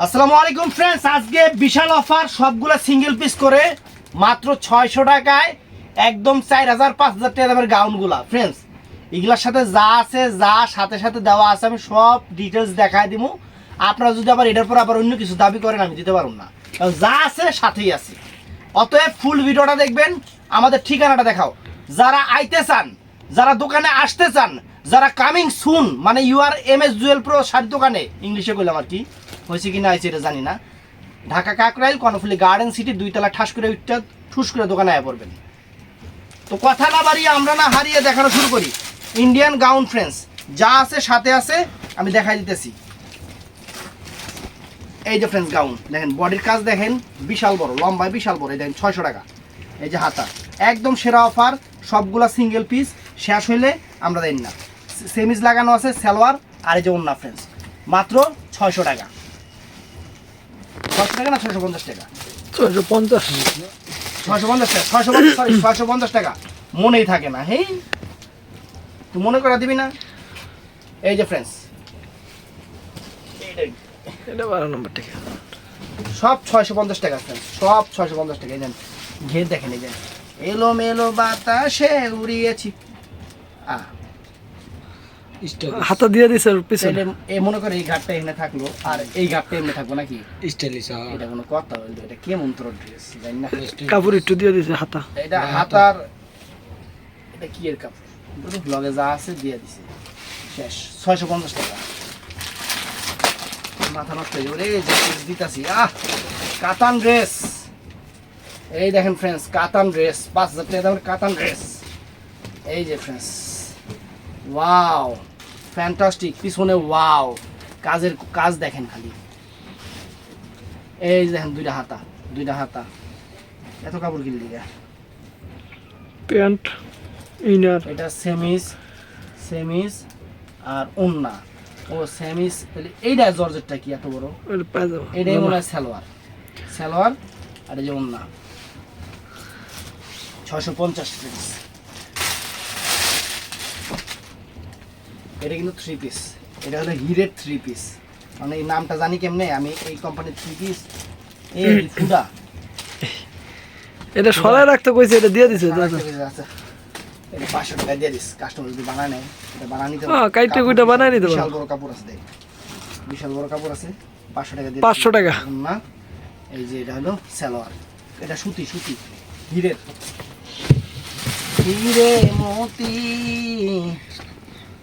আসসালামু আলাইকুম ফ্রেন্ডস আজকে বিশাল অফার সবগুলো সিঙ্গেল পিস করে মাত্র ছয়শো টাকায় একদম চার হাজার, পাঁচ হাজার টাকা দামের গাউনগুলা ফ্রেন্ডস এগুলার সাথে যা আছে, যা সাথে সাথে দেওয়া আছে, আমি সব ডিটেলস দেখাই দিব আপনারা যদি আবার এটার পর আবার অন্য কিছু দাবি করেন, আমি দিতে পারব না। যা আছে, সাথেই আছে। অতএব ফুল ভিডিওটা দেখবেন, আমাদের ঠিকানাটা দেখাও। যারা আইতে চান, যারা দোকানে আসতে চান, যারা কামিং সুন মানে U R M S jewel pro sari দোকানে, ইংলিশে কইলাম আর কি হয়েছে কি না হয়েছে এটা জানি না। ঢাকা কাকরাইল, কর্ণফুলি গার্ডেন সিটি, দুইতলা ঠাস করে উঠতে, ঠুস করে দোকানে আয় পড়বেন। তো কথা না বাড়িয়ে আমরা না হারিয়ে দেখানো শুরু করি। ইন্ডিয়ান গাউন ফ্রেন্ডস যা আছে সাথে আছে, আমি দেখাই দিতেছি। এই যে ফ্রেন্ডস গাউন দেখেন বডির কাজ দেখেন, বিশাল বড়, লম্বায় বিশাল বড়, এই দেখেন, ছয়শো টাকা। এই যে হাতা, একদম সেরা অফার সবগুলা সিঙ্গেল পিস শেষ হইলে আমরা দেন না। সেমিজ লাগানো আছে, সালোয়ার, আর এই যে অন্য ফ্রেন্ডস মাত্র ছয়শো টাকা। ছয়শো টাকা না ছয়শো পঞ্চাশ টাকা? ছয়শো পঞ্চাশ। ছয়শো পঞ্চাশ টাকা ছয়শো পঞ্চাশ সরি ছয়শো পঞ্চাশ টাকা। মনেই থাকে না হেই। তুই মনে করে দিবি না? এই যে ফ্রেন্ডস এটা বারো নম্বর থেকে সব ছয়শো পঞ্চাশ টাকা সব ছয়শো পঞ্চাশ টাকা এই ঘের দেখেন এই যে এলো মেলো বাতাসে উড়িয়েছি। আহ। হাতা দিয়ে দিছে পিছনে। এ মনে করে এই ঘাটটা এখানে থাকল আর এই ঘাটটা এমনি থাকব নাকি? স্টাইলিশ এটা কোনো কথা হইল এটা কে মন্ত্র ড্রেস জানি না। কাপড় একটু দিয়ে দিছে হাতা। এটা হাতার এটা কি এর কাপড়? ব্লগে যা আছে দিয়ে দিছে। শেষ ছয়শো পঞ্চাশ টাকা। মাথা নষ্ট হয়ে যাবে। রে যে piece দিতাছি আহ! কাতান ড্রেস এই দেখেন ফ্রেন্ডস কাতান ড্রেস পাঁচ হাজার টাকা দামের কাতান ড্রেস এই যে ফ্রেন্ডস ওয়াও ফ্যান্টাস্টিক পিছনে ওয়াও কাজের কাজ দেখেন খালি। এই দেখেন দুইটা হাতা দুইটা হাতা। এত কাপড় কিনলি প্যান্ট ইনার এটা সেমিস সেমিস আর ওন্না। ও সেমিস তাহলে এইটা জর্জেটটা কি এত বড়? এটাই মনে হয় সালোয়ার। সালোয়ার আর এই যে ওন্না। ছশো পঞ্চাশ এটা কিন্তু থ্রি পিস এটা হলো হিরের থ্রি পিস মানে এই নামটা জানি কেমনে? আমি এই কোম্পানির থ্রি পিস এই ফুডা এটা সরাই রাখতে কইছে এটা দিয়ে দিছে আচ্ছা। এটা পাঁচশো টাকা দিয়ে দিস। কাস্টমার যদি বানায় নেয় এটা বানায় নিতে হ্যাঁ, কাইটে কুইটে বানায় নিতে বিশাল বড় কাপড় আছে দেখ। বিশাল বড় কাপড় আছে পাঁচশো টাকা দিয়ে 500 টাকা। না এই যে এটা হলো সালোয়ার। এটা সুতি সুতি। হিরের। হিরে মতি।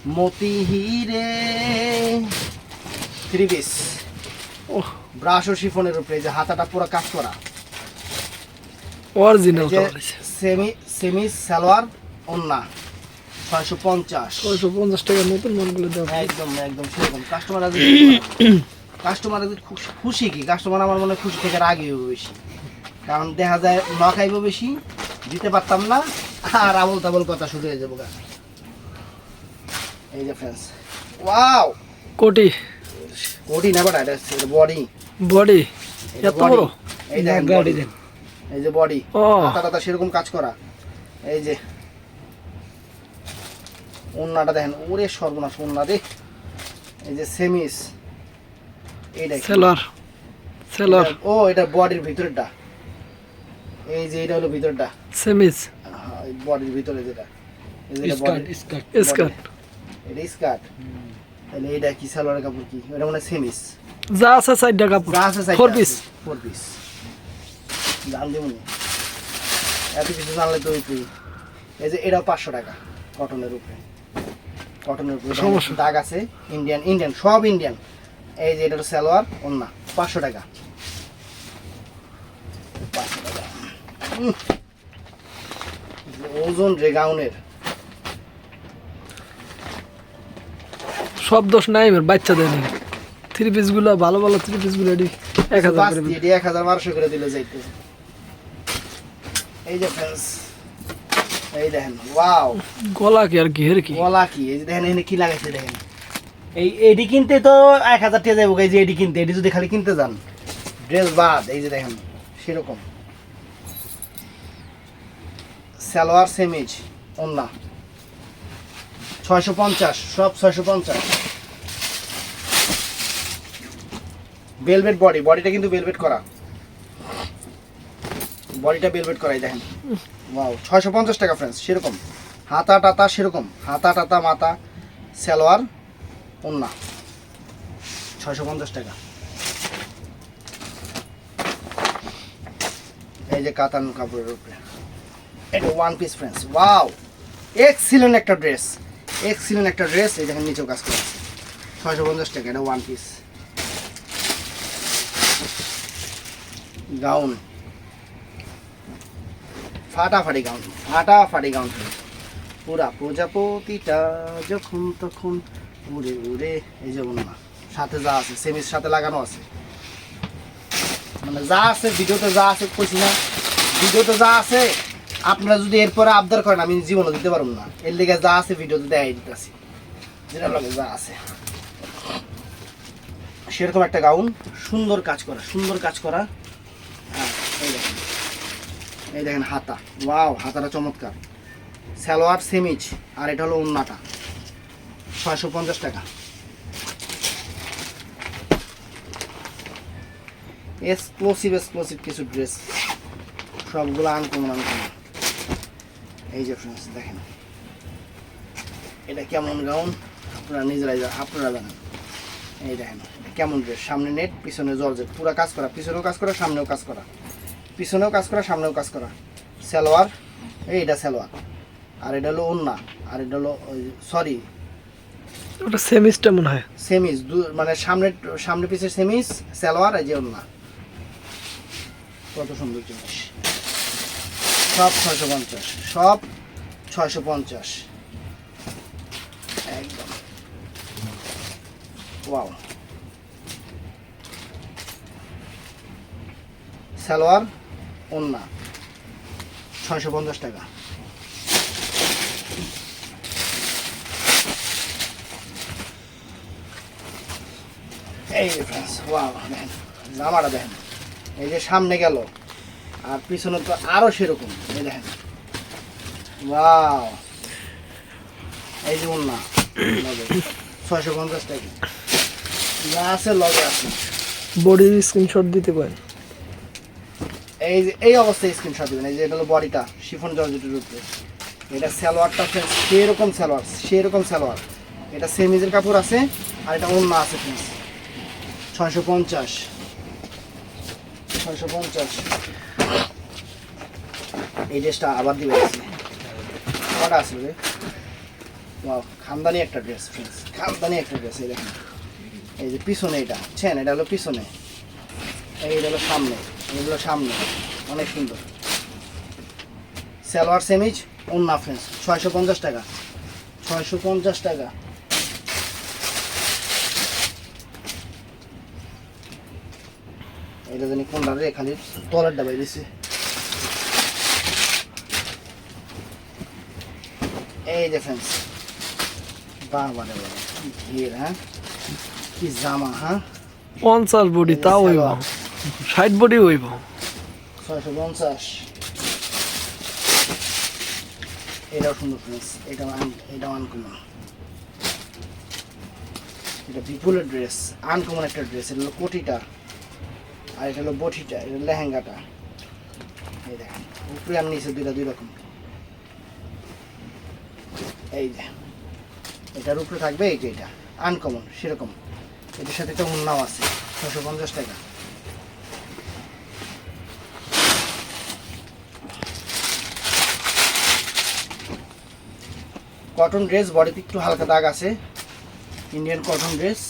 মতি হিরে। থ্রি পিস ওহ। ব্রাশ ও শিফনের উপরে যে হাতাটা পুরো কাজ করা। অরিজিনাল সেমি সেমি সালোয়ার ওন্না। ছয়শো পঞ্চাশ। ছয়শো পঞ্চাশ টাকা নতুন মালগুলো দেওয়া একদম একদম সেরকম। কাস্টমার আজ কাস্টমার খুশ- খুশি কি? কাস্টমার আমার মনে খুশি থেকে রাগি হবে বেশি। কারণ দেখা যায় ন খাইব বেশি দিতে পারতাম না আর আবল তাবল কথা শুরু হয়ে যাব। এই যে ফ্রেন্ডস ওয়াও কোটি। বডি না বাটা এটা বডি বডি এত বড়? এই দেখেন গাড়ি বডি দেন। এই যে বডি ও। হাতা সেরকম কাজ করা। এই যে। ওন্নাটা দেখেন ওরে সর্বনাশ ওন্না রে এই যে সেমিস। এইটা কি? সেলার সেলার এটা- ও এটা বডির ভিতরেরটা। এই যে এটা হলো ভিতরটা সেমিস বডির ভিতরে যেটা। এই স্কার্ট স্কার্ট স্কার্ট এটা স্কার্ট তাহলে এটা কি সালোয়ারের কাপড় কি? এটা মানে সেমিস যা আছে কাপড়। যা আছে ফোর পিস ফোর পিস জান দেবো এত কিছু জানলে তো তুই এই যে এটাও পাঁচশো টাকা কটনের উপরে। কটনের উপরে। দাগ আছে ইন্ডিয়ান ইন্ডিয়ান সব ইন্ডিয়ান এই যে এটার সালোয়ার অন্য পাঁচশো টাকা। পাঁচশো টাকা। ওজন রেগাউনের সব দোষ নাই এবার বাচ্চা দেয় না থ্রি পিসগুলো ভালো ভালো থ্রি পিসগুলো এটি এক হাজার এক হাজার বারোশো করে দিলে যাইতে এই যে এই দেখেন ওয়াও গলা কি আর ঘের কি? গলা কি? এই দেখেন এখানে কি লাগাইছে দেখেন। এই এডি কিনতে তো এক হাজার টাকা যাব এই যে এডি কিনতে এডি যদি খালি কিনতে যান। ড্রেস বাদ এই যে দেখেন সেরকম। সালোয়ার সেমিজ ওন্না। ছয়শো পঞ্চাশ, সব ছয়শো পঞ্চাশ। ভেলভেট বডি বডিটা কিন্তু ভেলভেট করা। বডিটা ভেলভেট করাই, দেখেন। ওয়াও ছয়শো পঞ্চাশ টাকা ফ্রেন্ডস সেরকম। হাতা টাতা সেরকম। হাতা টাতা মাথা, সালোয়ার, ওন্না। ছয়শো পঞ্চাশ টাকা। এই যে কাতান কাপড়ের উপরে। এটা one piece friends wow excellent একটা ড্রেস এক্সিলেন্ট একটা ড্রেস এই দেখেন নিচেও কাজ করা ছয়শো পঞ্চাশ টাকা, এটা ওয়ান পিস গাউন ফাটাফাটি গাউন ফাটাফাটি গাউন পুরা প্রজাপতিটা যখন তখন উড়ে উড়ে, এই যে না সাথে যা আছে, সেমির সাথে লাগানো আছে। মানে যা আছে, ভিডিওতে যা আছে কইছি না, ভিডিওতে যা আছে আপনারা যদি এরপরে আবদার করেন, আমি জীবনে দিতে পারব না। এর লেগে যা আছে ভিডিওতে দেখাই দিতেছি। যেটা যা আছে। সেরকম একটা গাউন সুন্দর কাজ করা, সুন্দর কাজ করা। হ্যাঁ এই দেখেন। হাতা। ওয়াও হাতাটা চমৎকার। সালোয়ার সেমিজ আর এটা হলো উন্নাটা ছয়শো পঞ্চাশ টাকা। এক্সক্লুসিভ এক্সক্লুসিভ কিছু ড্রেস সবগুলো আনকমন আনকমন এই যে ফ্রেন্ডস দেখেন। এটা কেমন গাউন আপনারা নিজেরাই আপনারা জানেন। এই দেখেন কেমন ড্রেস সামনে নেট পিছনে জর্জেট। পুরো কাজ করা পিছনেও কাজ করা সামনেও কাজ করা। পিছনেও কাজ করা সামনেও কাজ করা। সালোয়ার এই এটা সালোয়ার। আর এটা হলো ওন্না। আর এটা হলো সরি ওটা সেমিসটা মনে হয়। সেমিস দু মানে সামনে সামনে পিছের সেমিস সালোয়ার এই যে ওন্না। কত সুন্দর জিনিস। সব ছয়শো পঞ্চাশ, সব ছয়শো পঞ্চাশ। একদম। ওয়াও। সালোয়ার, ওন্না, ছয়শো পঞ্চাশ টাকা। এই ফ্রেন্ডস ওয়াও, দেখেন, জামাটা দেখেন। এই যে সামনে গেল। আর পিছনে তো আরও সেরকম। এই দেখেন। ওয়াও। এই যে উন্না ছয়শো পঞ্চাশ টাকা। যা আছে লগে আছে। বডির স্ক্রিনশট দিতে পারেন। এই যে এই অবস্থায় স্ক্রিনশট দিবেন। এই যে এটা হলো বডিটা শিফন জর্জেটের উপরে। এটা সালোয়ারটা সেরকম সালোয়ার সেরকম সালোয়ার। এটা সেমিজের কাপড় আছে আর এটা অন্য আছে ফ্রেন্ডস ছয়শো পঞ্চাশ। ছয়শো পঞ্চাশ। এই ড্রেসটা আবার দিবে আছে কটা আছে রে? খানদানি একটা ড্রেস ফ্রেন্ডস খানদানি একটা ড্রেস, এই দেখেন। এই যে পিছনে এটা, ছেন, এটা হলো পিছনে। এইটা হলো সামনে এগুলো সামনে। অনেক সুন্দর। সালোয়ার সেমিজ ওন্না ফ্রেন্স ছয়শো পঞ্চাশ টাকা। ছয়শো পঞ্চাশ টাকা। এটা জানি কোনটা রে খালি তলের ডাবাই দিছে। এই ঘের হ্যাঁ? কি জামা হ্যাঁ? পঞ্চাশ বডি তাও হইব। ষাট বডি হইব। ছয়শো পঞ্চাশ। এটাও সুন্দর ফ্রেন্স এটাও আন- এটাও আনকমন এটা বিপুলের ড্রেস আনকমন একটা ড্রেস এটা হলো কোটিটা। আর এটা হলো বটিটা এটা লেহেঙ্গাটা। এই দেখেন উপরে আর নিচে দুইটা, দুই রকম। এই যে, এটার উপরে থাকবে এই যে এটা আনকমন সেরকম। এটার সাথে একটা উন্নাও আছে ছশো পঞ্চাশ টাকা। কটন ড্রেস বডিতে একটু হালকা দাগ আছে। ইন্ডিয়ান কটন ড্রেস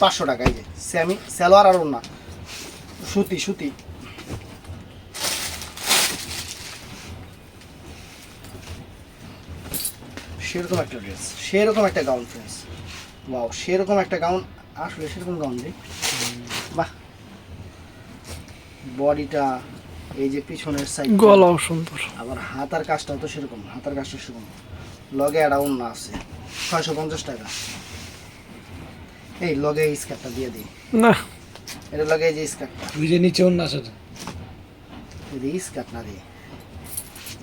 পাঁচশো টাকা, এই যে স্যামি সালোয়ার আর ওনা সুতি সুতি। সেরকম একটা ড্রেস সেরকম একটা গাউন ফ্রেন্ডস ওয়াও সেরকম একটা গাউন আসলে সেরকম গাউন রে। বাহ। বডিটা এই যে পিছনের সাইড গলাও সুন্দর। আবার হাতার কাজটাও তো সেরকম হাতার কাজটা সেরকম। লগে একটা অন্য আছে ছয়শো পঞ্চাশ টাকা। এই লগে এই স্কার্টটা দিয়ে দিই। না। এটা লগে এই যে স্কার্টটা ওই যে নিচে অন্য আছে এই যে স্কার্ট না রে।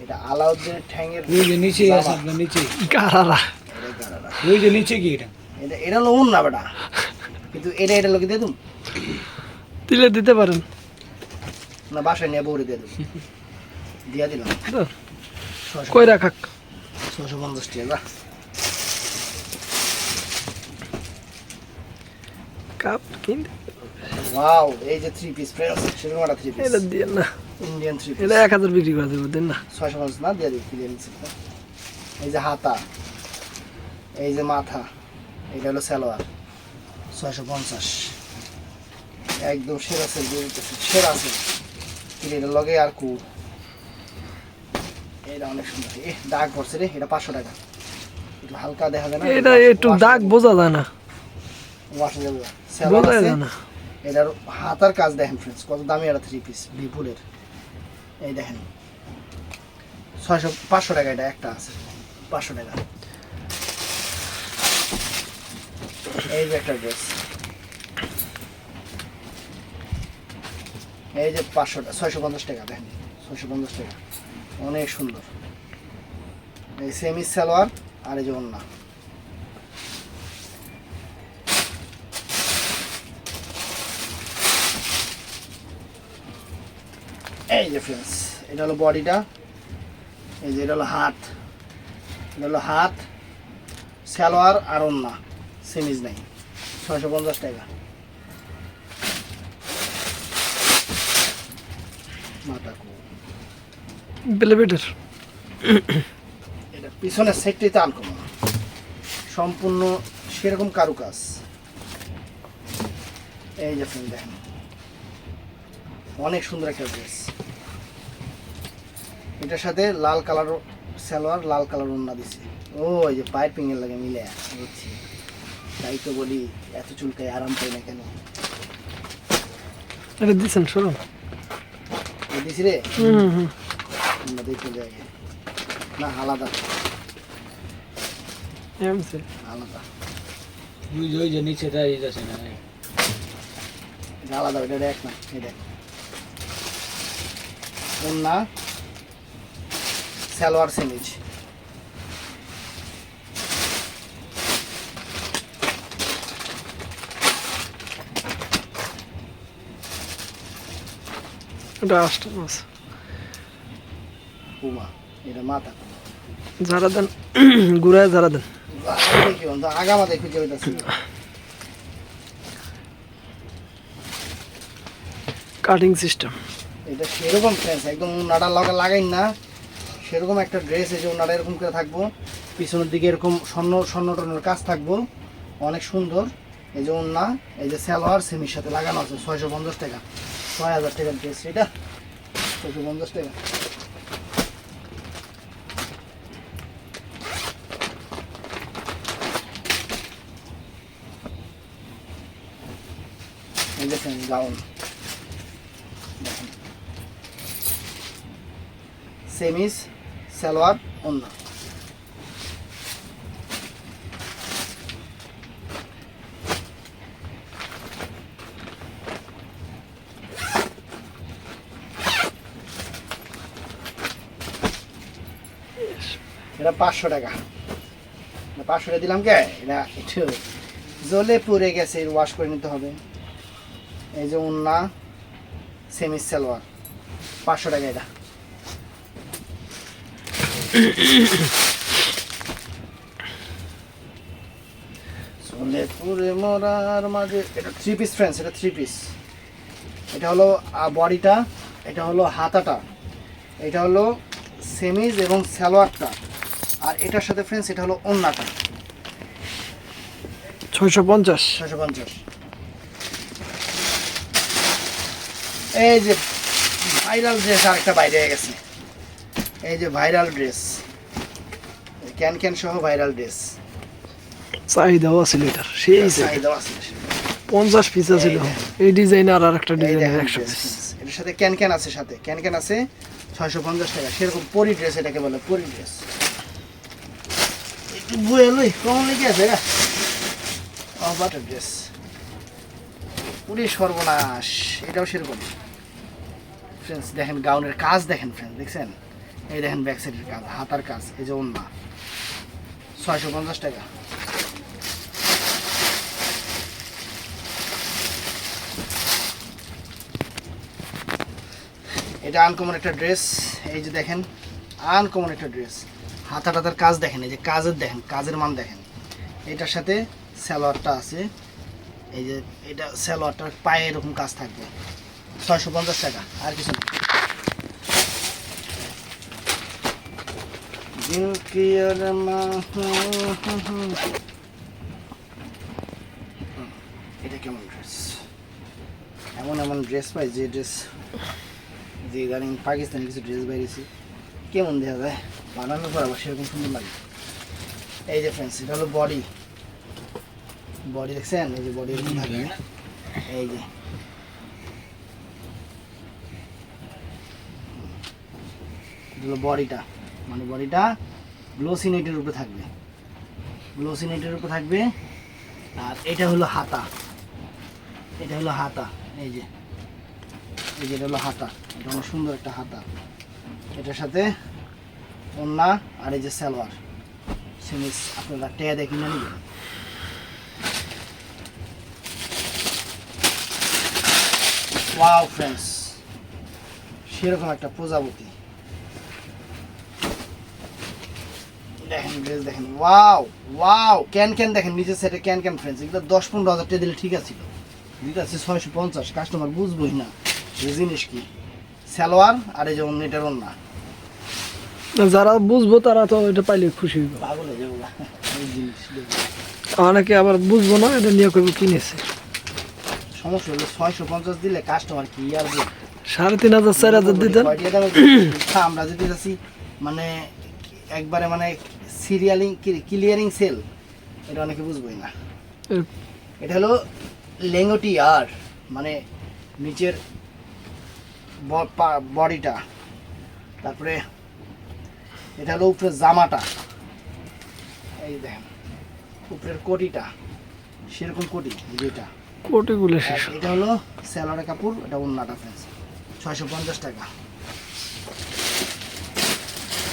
এটা আলাউদ্দিনের ঠ্যাঙের ওই যে নিচে আছে আপনার নিচে এটা ওই যে নিচে কি এটা? এটা এটা হলো অন্য বেটা। কিন্তু এটা এটা লগে দিয়ে দিম। দিলে দিতে পারেন। না বাসায় নিয়ে বৌরে দিয়ে দেবো দিয়ে দিলাম। কই রাখাক? ছশো পঞ্চাশ টাকা কাপ কিনতে ওয়াও এই যে থ্রি পিস থ্রি এটা দিয়ে না। ইন্ডিয়ান থ্রি পিস এটা এক হাজার বিক্রি করে দেবো দেন না। ছয়শো পঞ্চাশ না দিয়ে দিই ক্লিয়ার নিচ্ছি এই যে হাতা এই যে মাথা এটা হলো সালোয়ার ছয়শো পঞ্চাশ। একদম সেরা সেল দিয়ে দিতেছে সেরা সেল এটা লগে আর কু। এটা অনেক সুন্দর। এ দাগ পড়ছে রে এটা পাঁচশো টাকা। একটু হালকা দেখা যায় না? এটা একটু দাগ যায় না। বোঝা যায় না। এটার হাতার কাজ দেখেন ফ্রেন্ডস কত দামি একটা থ্রি পিস বিপুলের। এই দেখেন, ছয়শো, পাঁচশো টাকা এটা একটা আছে, পাঁচশো টাকা। এই যে একটা ড্রেস এই যে পাঁচশো ছয়শো পঞ্চাশ টাকা, দেখেন, ছয়শো পঞ্চাশ টাকা। অনেক সুন্দর। এই সেমি সালোয়ার আর এই যে অন্য ফ্রেন্ডস এটা হলো বডিটা এই যে এটা হলো হাত। এটা হলো হাত সালোয়ার আর ওন্না সেমিজ নাই। ছয়শো পঞ্চাশ টাকা। বেলেবেটের এটা পিছনের সাইডটাই তো আনকমন সম্পূর্ণ সেরকম কারুকাজ। এই যে দেখেন। অনেক সুন্দর একটা ড্রেস এটার সাথে লাল কালার সালোয়ার লাল কালার ওন্না দিছে। ও এই যে পাইপিং এর লাগে মিলে বুঝছি। তাই তো বলি এত চুলকায় আরাম পাই না কেন? এটা সরুন এই দিছি রে? হুম আমরা দেখতে যাই না আলাদা। এমসে আলাদা। যে ওই যে নিচেটা এই যাচ্ছে না আলাদা এটা দেখ না এই দেখ। ওন্না সালোয়ার সেমিজ দেন ঘুরায় দেন। দেখি কাটিং সিস্টেম এটা সেরকম ফ্রেন্স একদম লগা লাগাই না। সেরকম একটা ড্রেস এই যে উন্নাটা এরকম করে থাকব। পিছনের দিকে এরকম স্বর্ণ স্বর্ণ টর্ণের কাজ থাকব। অনেক সুন্দর। এই যে উন্না এই যে সালোয়ার, সেমির সাথে লাগানো আছে, ছয়শো পঞ্চাশ টাকা। ছয় হাজার টাকার ড্রেস এটা? ছয়শো পঞ্চাশ টাকা। সেমিস সালোয়ার অন্য এটা পাঁচশো টাকা। পাঁচশো টাকা দিলাম কে? এটা একটু জলে পড়ে গেছে ওয়াশ করে নিতে হবে। এই যে উন্না সেমিস সালোয়ার পাঁচশো টাকা এটা। চলে পুরে মরার মাঝে এটা থ্রি পিস ফ্রেন্ডস এটা থ্রি পিস এটা হলো বডিটা এটা হলো হাতাটা এটা হলো সেমিজ এবং সালোয়ারটা আর এটার সাথে ফ্রেন্ডস এটা হলো ওন্নাটা। ছয়শো পঞ্চাশ। ছশো পঞ্চাশ। এই যে ভাইরাল ড্রেস আরেকটা বাইরে গেছে। এই যে ভাইরাল ড্রেস। ক্যান ক্যান সহ ভাইরাল ড্রেস। চাহিদাও আছে এটার সেই চাহিদা আছে পঞ্চাশ পিস ছিল এই ডিজাইন আর আর একটা ডিজাইন একশো পিস। এটার সাথে ক্যান ক্যান আছে সাথে। ক্যান ক্যান আছে ছয়শো পঞ্চাশ টাকা। সেরকম পরি ড্রেস এটাকে বলে পরি ড্রেস। একটু বুয়ে লই কমন লেগে আছে গা ড্রেস। পুরি সর্বনাশ এটাও সেরকম ফ্রেন্ডস দেখেন গাউনের কাজ দেখেন ফ্রেন্ডস দেখছেন? এই দেখেন ব্যাক সাইডের কাজ, হাতার কাজ, এই যে অন্য ছয়শো পঞ্চাশ টাকা। এটা আনকমন একটা ড্রেস এই যে দেখেন আনকমন একটা ড্রেস হাতা টাতার কাজ দেখেন, এই যে কাজের দেখেন, কাজের মান দেখেন। এটার সাথে স্যালোয়ারটা আছে। এই যে এটা সালোয়ারটার পায়ে এরকম কাজ থাকবে। ছয়শো পঞ্চাশ টাকা, আর কিছু না। দিল কি আরমান- এটা কেমন ড্রেস এমন এমন ড্রেস পাই যে ড্রেস যে কিছু ড্রেস বাইরেছি। কেমন দেখা যায়? বানানোর পর আবার সেরকম সুন্দর লাগে। এই যে ফ্রেন্ডস এটা হলো বডি বডি দেখছেন? এই যে বডি থাকে। এই যে। বডিটা মানে বডিটা গ্লোসি নেটের উপরে থাকবে। গ্লোসি নেটের উপরে থাকবে, আর এটা হলো হাতা। এটা হলো হাতা, এই যে। এই যে এটা হলো হাতা। এটা হলো সুন্দর একটা হাতা। এটার সাথে ওন্না আর এই যে সালোয়ার। সিমিস আপনারা টেয়া দেখি না নিবেন। ওয়াও ফ্রেন্ডস সেরকম একটা প্রজাপতি। দেখেন ড্রেস দেখেন। ওয়াও ওয়াও ক্যান ক্যান দেখেন নিচের সাইডে ক্যান ক্যান ফ্রেন্ডস এগুলো দশ পনেরো হাজার টাকা দিলে ঠিক আছে। দিতে আছে ছয়শো পঞ্চাশ কাস্টমার বুঝবোই না। জিনিস কি? সালোয়ার আর এই যে অন্য এটার অন্য যারা বুঝব তারা তো এটা পাইলে খুশি হইব। পাগল হয়ে যাব। অনেকে আবার বুঝব না এটা নিয়ে করব কিনেছে। সমস্যা হলো ছয়শো পঞ্চাশ দিলে কাস্টমার কি আর সাড়ে তিন হাজার চার হাজার দিতেন। কয়টি দামে আমরা যদি যাচ্ছি মানে একবারে মানে সিরিয়ালিং ক্লিয়ারিং সেল এটা অনেকে বুঝবোই না। এটা হলো লেঙ্গটি আর মানে নিচের বডিটা। তারপরে এটা হলো উপরে জামাটা। এই দেখেন উপরের কোটিটা সেরকম কোটি যেটা কোটিগুলো এটা হলো স্যালোয়ারের কাপড় এটা অন্যটা ফ্রেন্স ছয়শো পঞ্চাশ টাকা।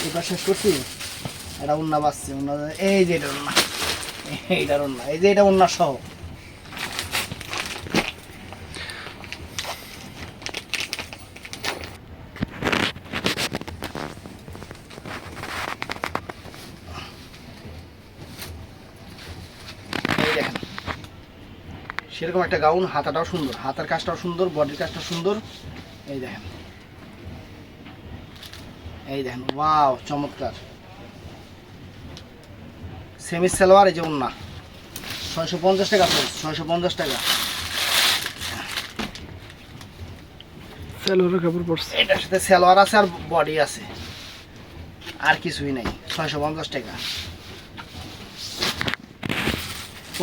এবার শেষ করছি। এটা উন্না বাসছে উন্না এই যে এটা উন্না এইটার উন্না এই যে এটা উন্না সহ। সেরকম একটা গাউন, হাতাটাও সুন্দর, হাতার কাজটাও সুন্দর, বডির কাজটাও সুন্দর। এই দেখেন এই দেখেন, ওয়াও, চমৎকার। সেমি সালোয়ার এই যে উন্না ছয়শো পঞ্চাশ টাকা ছয়শো পঞ্চাশ টাকা। সেলোরের কাপড় পড়ছে এটার সাথে সালোয়ার আছে আর বডি আছে। আর কিছুই নেই ছয়শো পঞ্চাশ টাকা।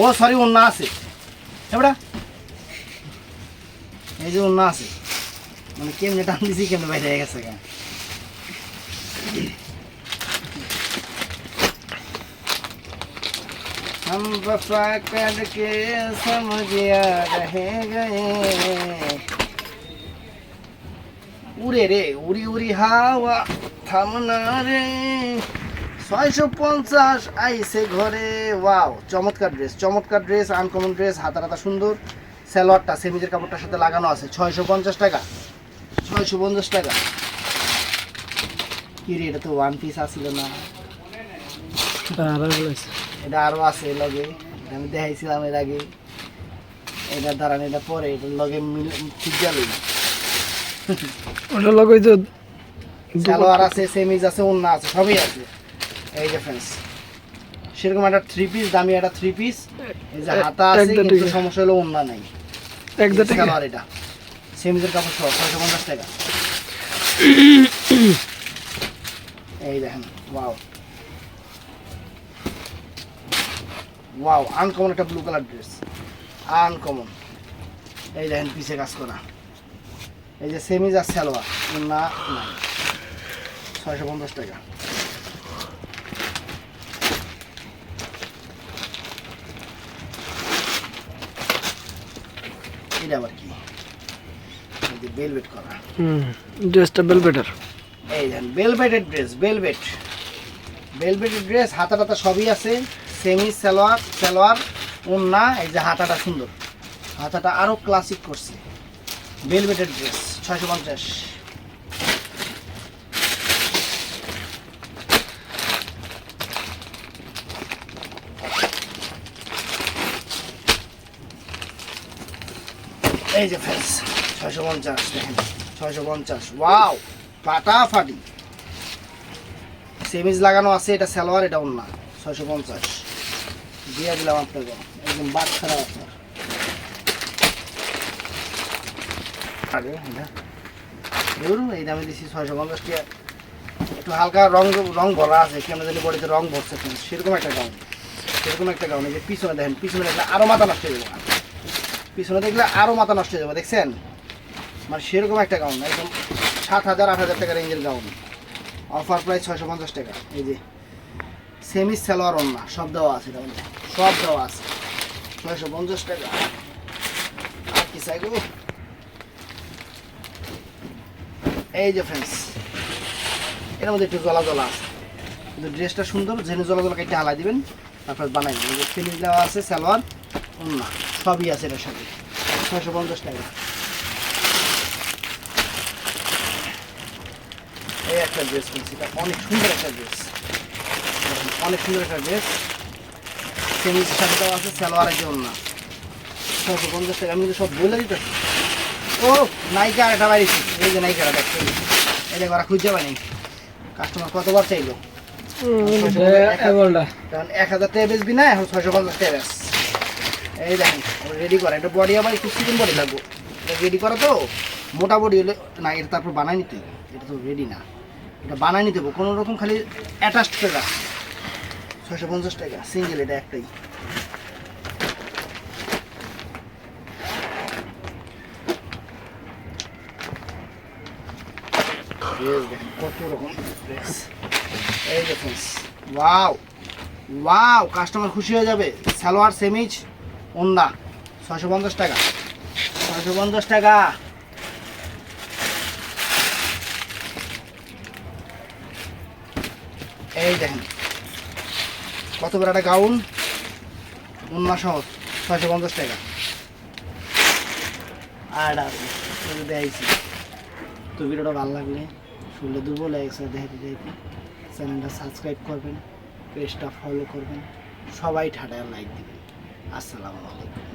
ও সরি অন্য আছে। এই যে অন্য আছে। মানে কেমনে টান দিছি কেমনে বাইরে গেছে কেন हम वफा करके समझिया रह गए উড়ে রে উড়ি উড়ি হাওয়া থামনা রে ছয়শো পঞ্চাশ আইসে ঘরে ওয়াও চমৎকার ড্রেস চমৎকার ড্রেস আনকমন ড্রেস হাতা হাতা সুন্দর স্যালোয়ারটা সেমিজের কাপড়টার সাথে লাগানো আছে ছয়শো পঞ্চাশ টাকা ছয়শো পঞ্চাশ টাকা কি রে এটা তো ওয়ান পিস আসছিল না আর বলেছে এটা আরও আছে লগে। আমি দেখাইছিলাম এর আগে। এটা দাঁড়ান এটা পরে এটার লগে মিল ঠিক গেল। ওটা লগই যে সালোয়ার আছে সেমিজ আছে অন্য আছে সবই আছে। এই যে ফ্রেন্ডস সেরকম একটা থ্রি পিস দামি একটা থ্রি পিস এই যে হাতা আছে কিন্তু সমস্যা হলো অন্য নাই। এক দু টাকা সালোয়ার এটা। সেমিজের কাপড় সহ ছয়শো পঞ্চাশ টাকা। এই দেখেন ওয়াও ওয়াও আনকমন একটা ব্লু কালার ড্রেস আনকমন এই দেখেন পিছে কাজ করা। এই যে সেমিজ আর সালোয়ার। না নাই ছয়শো পঞ্চাশ টাকা। এটা আবার কি? বেলভেট করা। হুম ড্রেসটা এই বেলভেটের ড্রেস বেলভেট বেলভেটের ড্রেস হাতা টাতা সবই আছে। সেমি সালোয়ার সালোয়ার না এই যে হাতাটা সুন্দর। হাতাটা আরও ক্লাসিক করছে। ভেলভেটের ড্রেস ছয়শো পঞ্চাশ। এই যে ফ্যান্স ছয়শো পঞ্চাশ, দেখেন, ছয়শো পঞ্চাশ। ওয়াও ফাটাফাটি। সেমিজ লাগানো আছে, এটা সালোয়ার, এটা অন্য ছয়শো পঞ্চাশ। দিয়ে দিলাম আপনাকে। একদম বাদ খারাপ আপনার আগে ধরুন, এই দামে দিচ্ছি ছয়শো পঞ্চাশ টাকা। একটু হালকা রং রং ভরা আছে, কেমন জানি বডিতে রং ভরছে সেরকম একটা গাউন সেরকম একটা গাউন এই যে পিছনে দেখেন, পিছনে দেখলে আরও মাথা নষ্ট হয়ে যাবে। পিছনে দেখলে আরও মাথা নষ্ট হয়ে যাবে, দেখছেন? মানে সেরকম একটা গাউন একদম সাত হাজার, আট হাজার টাকা রেঞ্জের গাউন অফার প্রাইস ছয়শো পঞ্চাশ টাকা, এই যে। সেমি সালোয়ার অন্য সব দেওয়া আছে এটা সব দেওয়া আছে। ছয়শো পঞ্চাশ টাকা। আর কি চাই? এই যে ফ্রেন্ডস এর মধ্যে একটু জলা জলা আছে। কিন্তু ড্রেসটা সুন্দর জেনে জলা জলা কেটে হালাই দিবেন, তারপর বানাই দেবেন। ফিনিশ দেওয়া আছে সালোয়ার অন্য সবই আছে এটার সাথে। ছয়শো পঞ্চাশ টাকা। এই একটা ড্রেস কিনছি, এটা অনেক সুন্দর একটা ড্রেস অনেক সুন্দর একটা ড্রেস। দেওয়া আছে সালোয়ার আছে অন্য ছয়শো পঞ্চাশ টাকা আমি কিন্তু সব বলে দিতেছি। ও নাইকা একটা বাড়িছি এই যে নাইকাটা দেখতে এই দেখো ওরা খুঁজে কাস্টমার কতবার চাইলো? কারণ এক হাজার টাকা বেচবি না এখন ছয়শো পঞ্চাশ টাকা বেচ। এই দেখেন রেডি করা। এটা বডি আবার একটু চিকেন বডি লাগবো। এটা রেডি করা তো? মোটা বডি হলে না এটা তারপর বানাই নিতে। এটা তো রেডি না। এটা বানাই নিতে কোনো রকম খালি অ্যাটাচড টাকা ছয়শো পঞ্চাশ টাকা সিঙ্গেল এটা একটাই। কত রকম এই দেখুন ওয়াও ওয়াও কাস্টমার খুশি হয়ে যাবে। সালোয়ার, সেমিজ, ওন্না, ছয়শো পঞ্চাশ টাকা। ছয়শো পঞ্চাশ টাকা। এই দেখেন কত করে একটা গাউন? অন্য সহ ছয়শো পঞ্চাশ টাকা। আর দেখাইছি। তো ভিডিওটা ভালো লাগলে শুনলে দুর্বল দেখাতে দেখতে দেখতে চ্যানেলটা সাবস্ক্রাইব করবেন পেজটা ফলো করবেন, সবাই ঠাটায় লাইক দেবেন। আসসালামু আলাইকুম।